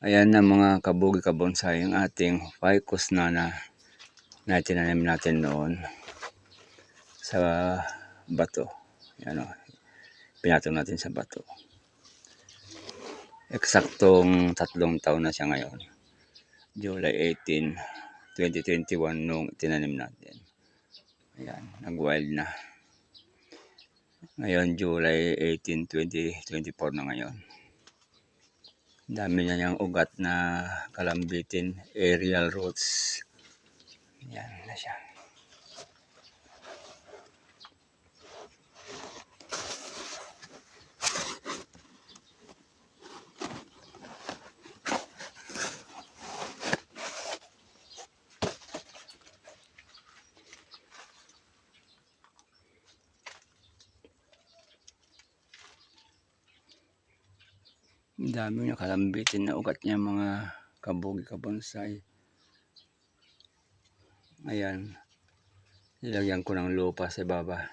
Ayan na mga kabugi kabonsay ang ating ficus na na na tinanim natin noon sa bato. Yan o. Pinatong natin sa bato. Eksaktong tatlong taon na siya ngayon. July 18, 2021 nung tinanim natin. Ayan, nag-wild na. Ngayon, July 18, 2024 na ngayon. Dami na niyang ugat na kalambitin, aerial roots. Yan na siya. Dami na kalambitin na ugat niya mga kabugi kabonsay. Ayan. Nilagyan ko ng lupa sa baba.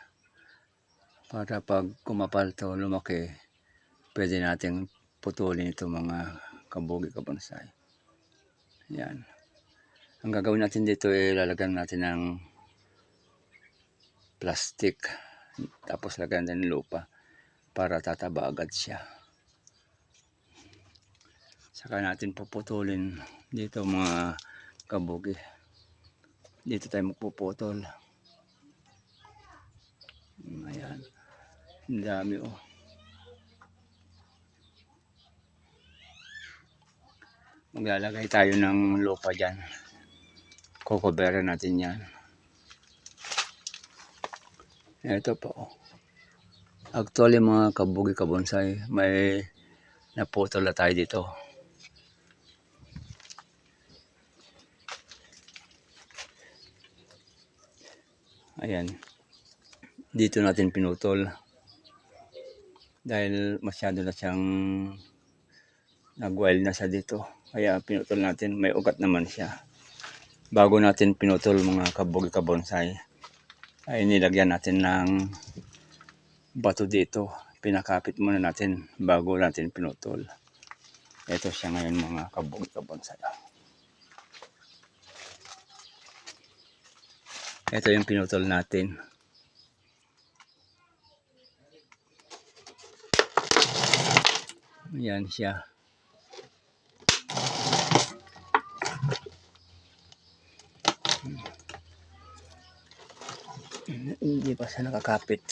Para pag kumapal to lumaki, pwede nating putulin ito mga kabugi kabonsay. Ayan. Ang gagawin natin dito ay lalagyan natin ng plastic. Tapos lagyan ng lupa para tataba agad siya. Saka natin puputulin dito mga kabugi. Dito tayo magpuputol. Ayan. Ang dami oh. Maglalagay tayo ng lupa dyan. Kukuberan natin yan. Ito po. Actually mga kabugi kabonsay, may naputol na tayo dito. Ayan. Dito natin pinutol. Dahil masyado na siyang nag-wild na siya dito. Kaya pinutol natin. May ugat naman siya. Bago natin pinutol mga kabugi kabonsay, ay nilagyan natin ng bato dito. Pinakapit muna natin bago natin pinutol. Ito siya ngayon mga kabugi kabonsay. Ito yung pinutol natin. Yan siya. Hindi pa siya nakakapit.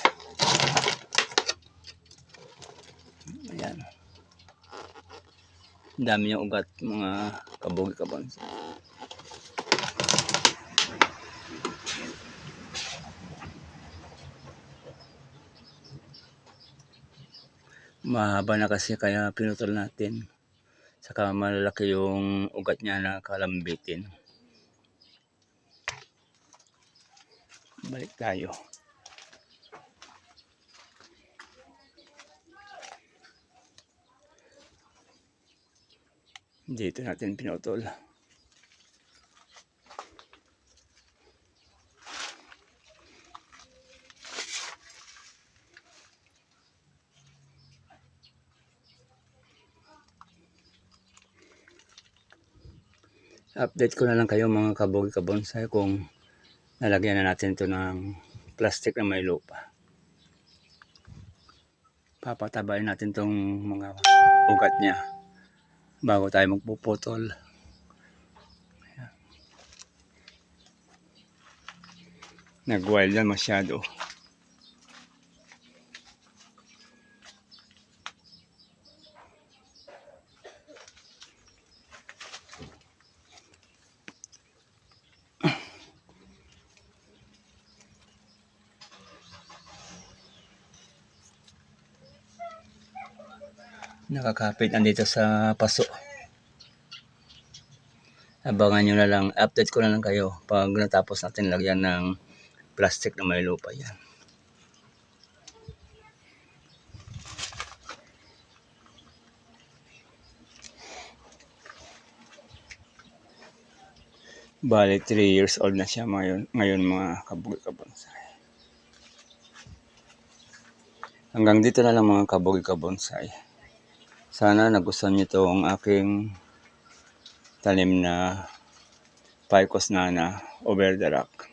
Ayan. Dami niyang ugat mga kabugi kabons. Mahaba na kasi kaya pinutol natin. Saka malalaki yung ugat niya na kalambitin. Balik tayo. Dito natin pinutol. Update ko na lang kayo mga kabugi kabonsay kung nalagyan na natin ito ng plastic na may lupa. Papatabayin natin tong mga ugat niya bago tayo magpuputol. Ayan. Nag-wild na masyado. Nakakapit nandito sa paso. Abangan nyo na lang, update ko na lang kayo pag natapos natin lagyan ng plastic na may lupa yan. Bali, 3 years old na siya ngayon, ngayon mga kabugi kabonsay. Hanggang dito na lang mga kabugi kabonsay. Sana nagustuhan niyo to ang aking tanim na Picos nana over the rock.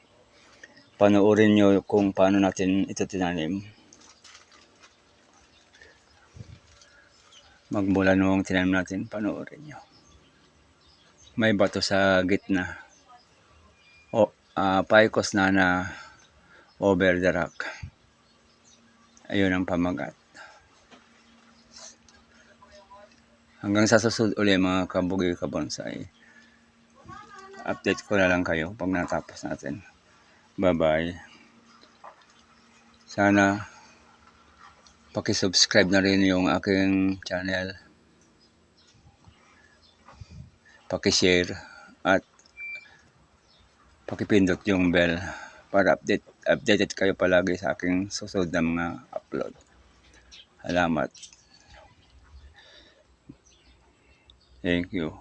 Panoorin nyo kung paano natin ito tinanim. Magmula noong tinanim natin, panoorin nyo. May bato sa gitna. O, ah, Picos nana over the rock. Ayun ang pamagat. Hanggang sa susunod uli mga kabugi kabonsai. Update ko na lang kayo pag natapos natin. Bye-bye. Sana paki-subscribe na rin yung aking channel. Paki-share at pakipindot yung bell para update updated kayo palagi sa aking susunod na mga upload. Salamat. Thank you.